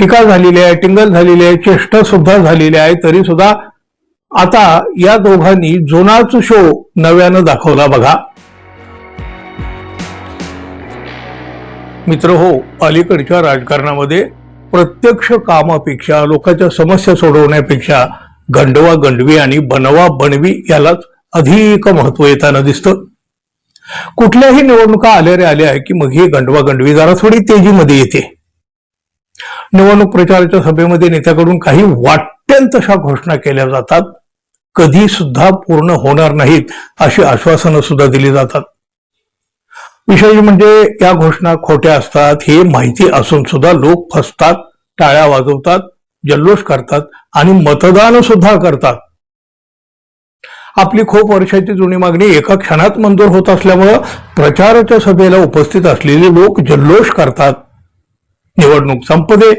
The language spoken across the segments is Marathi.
टीका झालेली आहे टिंगल झालेली आहे चेष्टा सुद्धा झालेली आहे तरी सुद्धा आता या दोघांनी जुनाच शो नव्यानं दाखवला बघा. मित्र हो अलीकडच्या राजकारणामध्ये प्रत्यक्ष कामापेक्षा लोकांच्या समस्या सोडवण्यापेक्षा गंडवा गंडवी आणि बनवा बनवी यालाच अधिक महत्त्व येताना दिसतं. कुठल्याही निवडणुका आल्या रे आल्या की मग ही गंडवा गंडवी जरा थोडी तेजीमध्ये येते. निवडणूक प्रचाराच्या सभेमध्ये नेत्याकडून काही वाटेल तशा घोषणा केल्या जातात. कधी सुद्धा पूर्ण होणार नाहीत अशी आश्वासनं सुद्धा दिली जातात. विषय म्हणजे या घोषणा खोट्या असतात हे माहिती असून सुद्धा लोक फसतात टाळ्या वाजवतात जल्लोष करतात आणि मतदान सुद्धा करतात. आपली खूप वर्षाची जुनी मागणी एका क्षणात मंजूर होत असल्यामुळं प्रचाराच्या सभेला उपस्थित असलेले लोक जल्लोष करतात. निवडणूक संपदे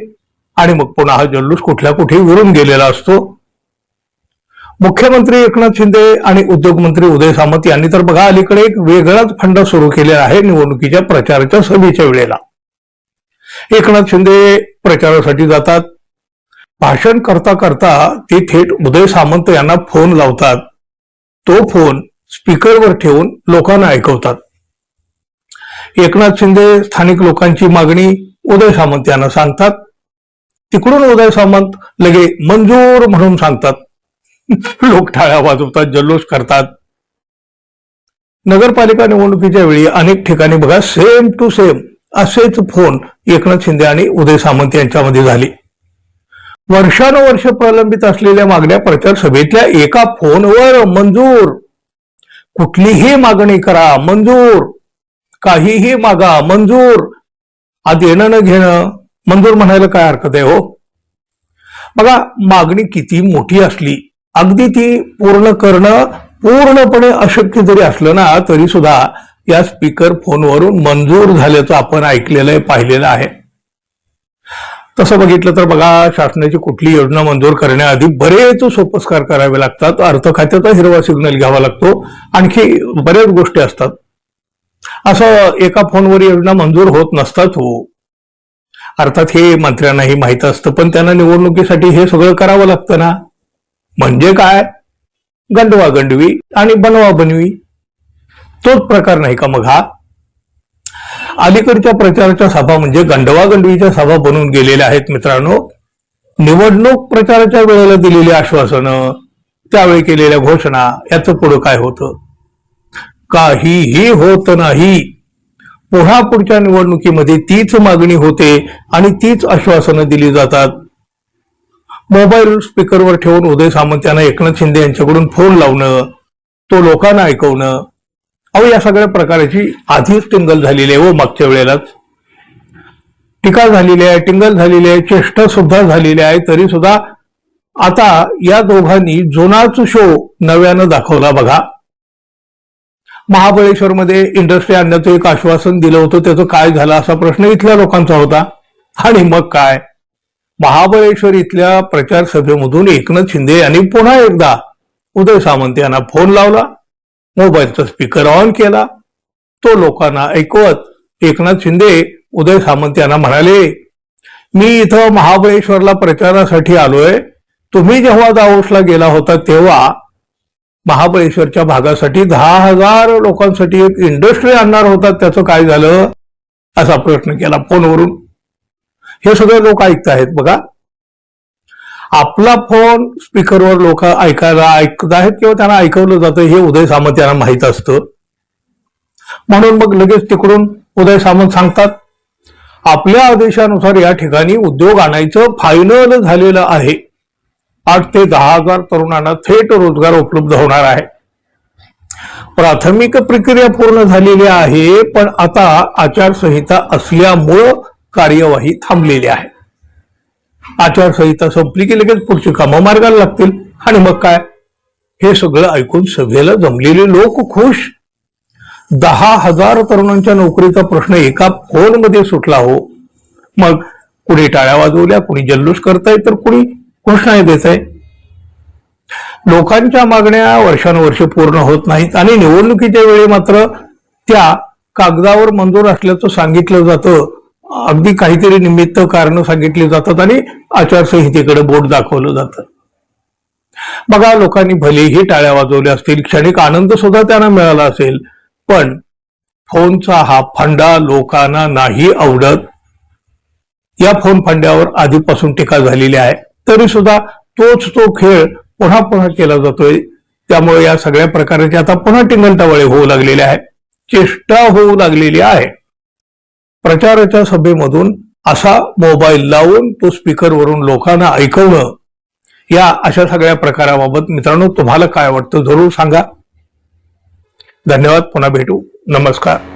आणि मग पुन्हा हा जल्लोष कुठल्या कुठे विरून गेलेला असतो. मुख्यमंत्री एकनाथ शिंदे आणि उद्योगमंत्री उदय सामंत यांनी तर बघा अलीकडे एक वेगळाच फंड सुरू केलेला आहे निवडणुकीच्या प्रचाराच्या सभेच्या वेळेला. एकनाथ शिंदे प्रचारासाठी जातात. भाषण करता करता ते थेट उदय सामंत यांना फोन लावतात. तो फोन स्पीकरवर ठेवून लोकांना ऐकवतात. एकनाथ शिंदे स्थानिक लोकांची मागणी उदय सामंत यांना सांगतात. तिकडून उदय सामंत लगे मंजूर म्हणून सांगतात. लोक टाळ्या वाजवतात जल्लोष करतात. नगरपालिका निवडणुकीच्या वेळी अनेक ठिकाणी बघा सेम टू सेम असेच फोन एकनाथ शिंदे आणि उदय सामंत यांच्यामध्ये झाले. वर्षानुवर्ष प्रलंबित असलेल्या मागण्या प्रचार सभेतल्या एका फोनवर मंजूर. कुठलीही मागणी करा मंजूर. काहीही मागा मंजूर. आज येणं न घेणं मंजूर म्हणायला काय हरकत आहे हो? बघा मागणी किती मोठी असली अगदी ती पूर्ण करणं पूर्णपणे अशक्य जरी असलं ना तरी सुद्धा या स्पीकर फोनवरून मंजूर झाल्याचं आपण ऐकलेलं आहे पाहिलेलं आहे. तसं बघितलं तर बघा शासनाची कुठली योजना मंजूर करण्याआधी बरेच सोपस्कार करावे लागतात. अर्थ खात्याचा हिरवा सिग्नल घ्यावा लागतो. आणखी बऱ्याच गोष्टी असतात. असं एका फोनवर योजना मंजूर होत नसतात हो. अर्थात हे मंत्र्यांनाही माहीत असतं पण त्यांना निवडणुकीसाठी हे सगळं करावं लागतं ना. म्हणजे काय? गंडवा गंडवी आणि बनवा बनवी. तोच प्रकार नाही का मग हा? अलीकडच्या प्रचाराच्या सभा म्हणजे गंडवा गंडवीच्या सभा बनून गेलेल्या आहेत मित्रांनो. निवडणूक प्रचाराच्या वेळेला दिलेली आश्वासनं त्यावेळी केलेल्या घोषणा याचं पुढं काय होतं? काहीही होत नाही. पुन्हा पुढच्या निवडणुकीमध्ये तीच मागणी होते आणि तीच आश्वासनं दिली जातात. मोबाईल स्पीकरवर ठेवून उदय सामंत यांना एकनाथ शिंदे यांच्याकडून फोन लावणं तो लोकांना ऐकवणं. अहो या सगळ्या प्रकाराची आधीच टिंगल झालेली आहे व मागच्या वेळेलाच. टीका झालेली आहे टिंगल झालेली आहे चेष्टा सुद्धा झालेली आहे तरी सुद्धा आता या दोघांनी जुनाच शो नव्यानं दाखवला बघा. महाबळेश्वरमध्ये इंडस्ट्री आणण्याचं एक आश्वासन दिलं होतं. त्याचं काय झालं असा प्रश्न इथल्या लोकांचा होता. आणि मग काय? महाबळेश्वर इथल्या प्रचार सभेमधून एकनाथ शिंदे यांनी पुन्हा एकदा उदय सामंत यांना फोन लावला. मोबाईलचा स्पीकर ऑन केला. तो लोकांना ऐकवत एकनाथ शिंदे उदय सामंत यांना म्हणाले मी इथं महाबळेश्वरला प्रचारासाठी आलोय. तुम्ही जेव्हा दावोसला गेला होता तेव्हा महाबळेश्वरच्या भागासाठी दहा हजार लोकांसाठी एक इंडस्ट्री आणणार होता त्याचं काय झालं? असा प्रश्न केला फोनवरून. हे सगळे लोक ऐकत आहेत बघा. आपला फोन स्पीकरवर लोक ऐकायला ऐकत आहेत किंवा त्यांना ऐकवलं जातं हे उदय सामंत यांना माहीत असतं. म्हणून मग लगेच तिकडून उदय सामंत सांगतात आपल्या आदेशानुसार या ठिकाणी उद्योग आणायचं फायनल झालेलं आहे. आठ ते दहा हजार तरुणांना थेट रोजगार उपलब्ध होणार आहे. प्राथमिक प्रक्रिया पूर्ण झालेली आहे पण आता आचारसंहिता असल्यामुळं कार्यवाही थांबलेली आहे. आचारसंहिता संपली की लगेच पुढची कामं मार्गाला लागतील. आणि मग काय? हे सगळं ऐकून सभेला जमलेले लोक खुश. दहा हजार तरुणांच्या नोकरीचा प्रश्न एका फोनमध्ये सुटला हो. मग कुणी टाळ्या वाजवल्या कुणी जल्लोष करताय तर कुणी घोषणा देत आहे लोकांच्या मागण्या वर्षानुवर्ष पूर्ण होत नाहीत आणि निवडणुकीच्या वेळी मात्र त्या कागदावर मंजूर असल्याचं सांगितलं जातं. अगदी काहीतरी निमित्त कारण सांगितली जातात आणि आचारसंहितेकडे बोट दाखवलं जातं. बघा लोकांनी भलेही टाळ्या वाजवल्या असतील क्षणिक आनंद सुद्धा त्यांना मिळाला असेल पण फोनचा हा फंडा लोकांना नाही आवडत. या फोन फंड्यावर आधीपासून टीका झालेली आहे. तरी सुद्धा तोच तो खेळ पुन्हा पुन्हा केला जातोय. त्यामुळे या सगळ्या प्रकाराचे आता पुन्हा टिंगलटावळे होऊ लागलेले आहे. चेष्टा होऊ लागलेली आहे. प्रचाराच्या सभेमधून असा मोबाईल लावून तो स्पीकरवरून लोकांना ऐकवणं या अशा सगळ्या प्रकाराबाबत मित्रांनो तुम्हाला काय वाटतं जरूर सांगा. धन्यवाद. पुन्हा भेटू. नमस्कार.